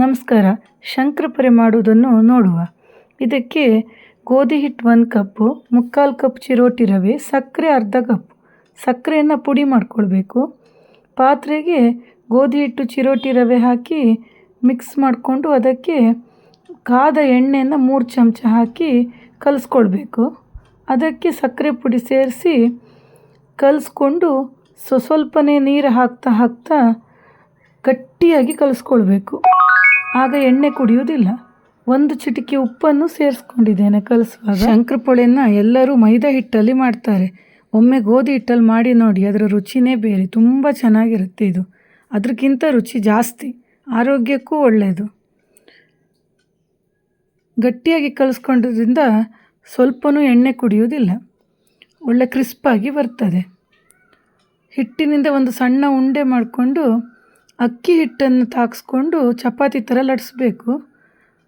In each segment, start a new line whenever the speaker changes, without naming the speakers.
ನಮಸ್ಕಾರ. ಶಂಕರಪರೆ ಮಾಡುವುದನ್ನು ನೋಡುವ. ಇದಕ್ಕೆ ಗೋಧಿ ಹಿಟ್ಟು ಒಂದು ಕಪ್ಪು, ಮುಕ್ಕಾಲು ಕಪ್ ಚಿರೋಟಿ ರವೆ, ಸಕ್ಕರೆ ಅರ್ಧ ಕಪ್. ಸಕ್ಕರೆಯನ್ನು ಪುಡಿ ಮಾಡಿಕೊಳ್ಬೇಕು. ಪಾತ್ರೆಗೆ ಗೋಧಿ ಹಿಟ್ಟು ಚಿರೋಟಿ ರವೆ ಹಾಕಿ ಮಿಕ್ಸ್ ಮಾಡಿಕೊಂಡು ಅದಕ್ಕೆ ಕಾದ ಎಣ್ಣೆಯನ್ನು ಮೂರು ಚಮಚ ಹಾಕಿ ಕಲಿಸ್ಕೊಳ್ಬೇಕು. ಅದಕ್ಕೆ ಸಕ್ಕರೆ ಪುಡಿ ಸೇರಿಸಿ ಕಲಿಸ್ಕೊಂಡು ಸ್ವ ಸ್ವಲ್ಪನೇ ನೀರು ಹಾಕ್ತಾ ಹಾಕ್ತಾ ಗಟ್ಟಿಯಾಗಿ ಕಲಿಸ್ಕೊಳ್ಬೇಕು. ಆಗ ಎಣ್ಣೆ ಕುಡಿಯುವುದಿಲ್ಲ. ಒಂದು ಚಿಟಿಕೆ ಉಪ್ಪನ್ನು ಸೇರಿಸ್ಕೊಂಡಿದ್ದೇನೆ ಕಲಿಸುವಾಗ. ಶಂಕರಪೊಳೆಯನ್ನು ಎಲ್ಲರೂ ಮೈದಾ ಹಿಟ್ಟಲ್ಲಿ ಮಾಡ್ತಾರೆ. ಒಮ್ಮೆ ಗೋಧಿ ಹಿಟ್ಟಲ್ಲಿ ಮಾಡಿ ನೋಡಿ, ಅದರ ರುಚಿನೇ ಬೇರೆ, ತುಂಬ ಚೆನ್ನಾಗಿರುತ್ತೆ ಇದು. ಅದಕ್ಕಿಂತ ರುಚಿ ಜಾಸ್ತಿ, ಆರೋಗ್ಯಕ್ಕೂ ಒಳ್ಳೆಯದು ಗಟ್ಟಿಯಾಗಿ ಕಲಿಸ್ಕೊಂಡ್ರಿಂದ ಸ್ವಲ್ಪನೂ ಎಣ್ಣೆ ಕುಡಿಯೋದಿಲ್ಲ ಒಳ್ಳೆ ಕ್ರಿಸ್ಪಾಗಿ ಬರ್ತದೆ ಹಿಟ್ಟಿನಿಂದ ಒಂದು ಸಣ್ಣ ಉಂಡೆ ಮಾಡಿಕೊಂಡು ಅಕ್ಕಿ ಹಿಟ್ಟನ್ನು ತಾಗಿಸ್ಕೊಂಡು ಚಪಾತಿ ಥರ ಲಟ್ಸ್ಬೇಕು.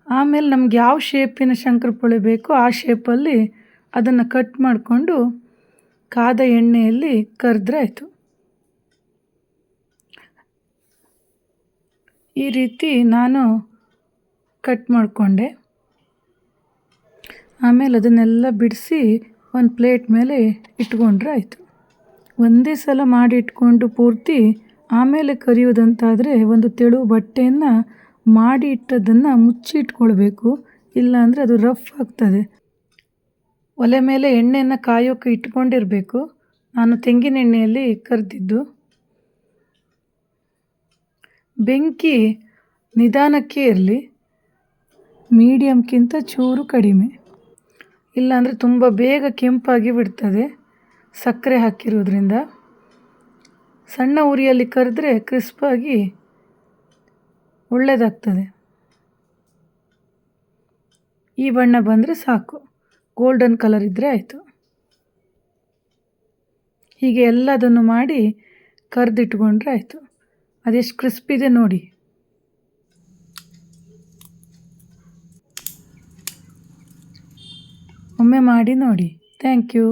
ಆಮೇಲೆ ನಮ್ಗೆ ಯಾವ ಶೇಪಿನ ಶಂಕರಪೊಳೆ ಬೇಕೋ ಆ ಶೇಪಲ್ಲಿ ಅದನ್ನು ಕಟ್ ಮಾಡಿಕೊಂಡು ಕಾದ ಎಣ್ಣೆಯಲ್ಲಿ ಕರೆದ್ರೆ ಆಯಿತು. ಈ ರೀತಿ ನಾನು ಕಟ್ ಮಾಡಿಕೊಂಡೆ. ಆಮೇಲೆ ಅದನ್ನೆಲ್ಲ ಬಿಡಿಸಿ ಒಂದು ಪ್ಲೇಟ್ ಮೇಲೆ ಇಟ್ಕೊಂಡ್ರೆ ಆಯಿತು. ಒಂದೇ ಸಲ ಮಾಡಿಟ್ಕೊಂಡು ಪೂರ್ತಿ ಆಮೇಲೆ ಕರಿಯೋದಂತಾದರೆ ಒಂದು ತೆಳು ಬಟ್ಟೆಯನ್ನು ಮಾಡಿ ಇಟ್ಟದ್ದನ್ನು ಮುಚ್ಚಿಟ್ಕೊಳ್ಬೇಕು, ಇಲ್ಲಾಂದರೆ ಅದು ರಫ್ ಆಗ್ತದೆ. ಒಲೆ ಮೇಲೆ ಎಣ್ಣೆಯನ್ನು ಕಾಯೋಕೆ ಇಟ್ಕೊಂಡಿರಬೇಕು. ನಾನು ತೆಂಗಿನ ಎಣ್ಣೆಯಲ್ಲಿ ಕರೆದಿದ್ದು. ಬೆಂಕಿ ನಿಧಾನಕ್ಕೆ ಇರಲಿ ಮೀಡಿಯಮ್ಗಿಂತ ಚೂರು ಕಡಿಮೆ. ಇಲ್ಲಾಂದರೆ ತುಂಬ ಬೇಗ ಕೆಂಪಾಗಿ ಬಿಡ್ತದೆ ಸಕ್ಕರೆ ಹಾಕಿರೋದ್ರಿಂದ. ಸಣ್ಣ ಉರಿಯಲ್ಲಿ ಕರೆದ್ರೆ ಕ್ರಿಸ್ಪಾಗಿ ಒಳ್ಳೆಯದಾಗ್ತದೆ ಈ ಬಣ್ಣ ಬಂದರೆ ಸಾಕು. ಗೋಲ್ಡನ್ ಕಲರ್ ಇದ್ದರೆ ಆಯಿತು. ಹೀಗೆ ಎಲ್ಲದನ್ನು ಮಾಡಿ ಕರೆದಿಟ್ಕೊಂಡ್ರೆ ಆಯಿತು. ಅದೆಷ್ಟು ಕ್ರಿಸ್ಪಿದೆ ನೋಡಿ. ಒಮ್ಮೆ ಮಾಡಿ ನೋಡಿ. Thank you.